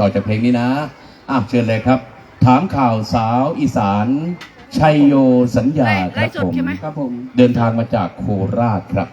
ต่อจากเพลงนี้นะ อะเชิญเลยครับ ถามข่าวสาวอีสาน ชัยโยสัญญาครับผม ครับผม เดินทางมาจากโคราชครับ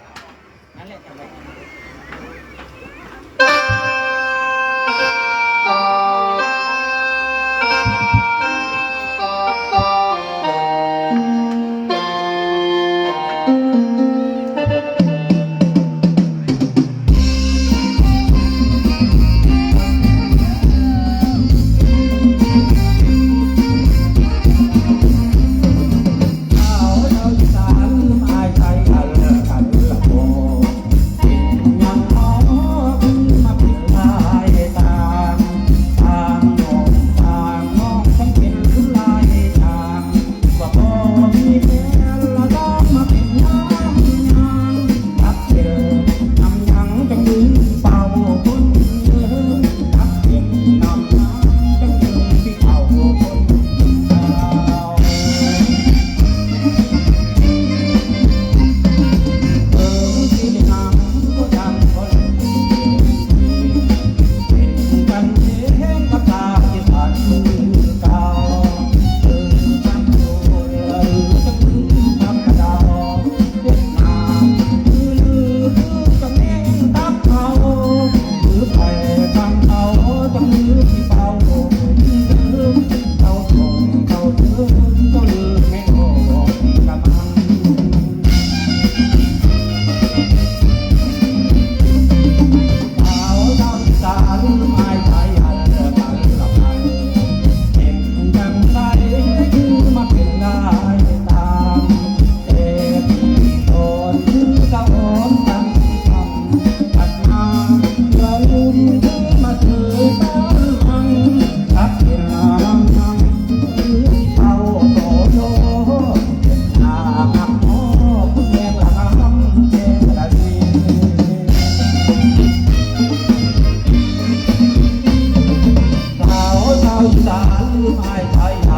สารไม้ไทย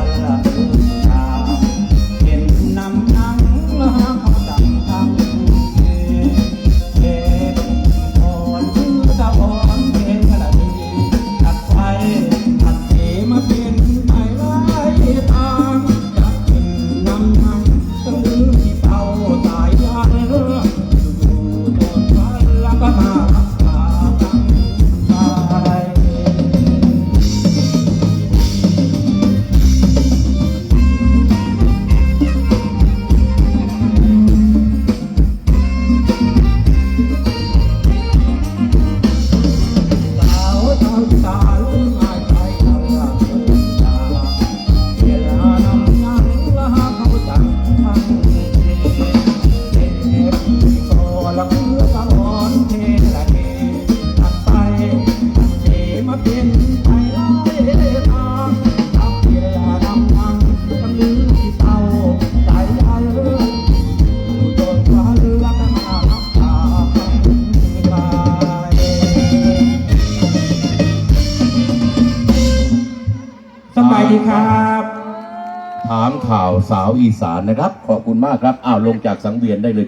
สบายดีครับ ถามข่าวสาวอีสานนะครับ ขอบคุณมากครับ อ้าวลงจากสังเวียนได้เลย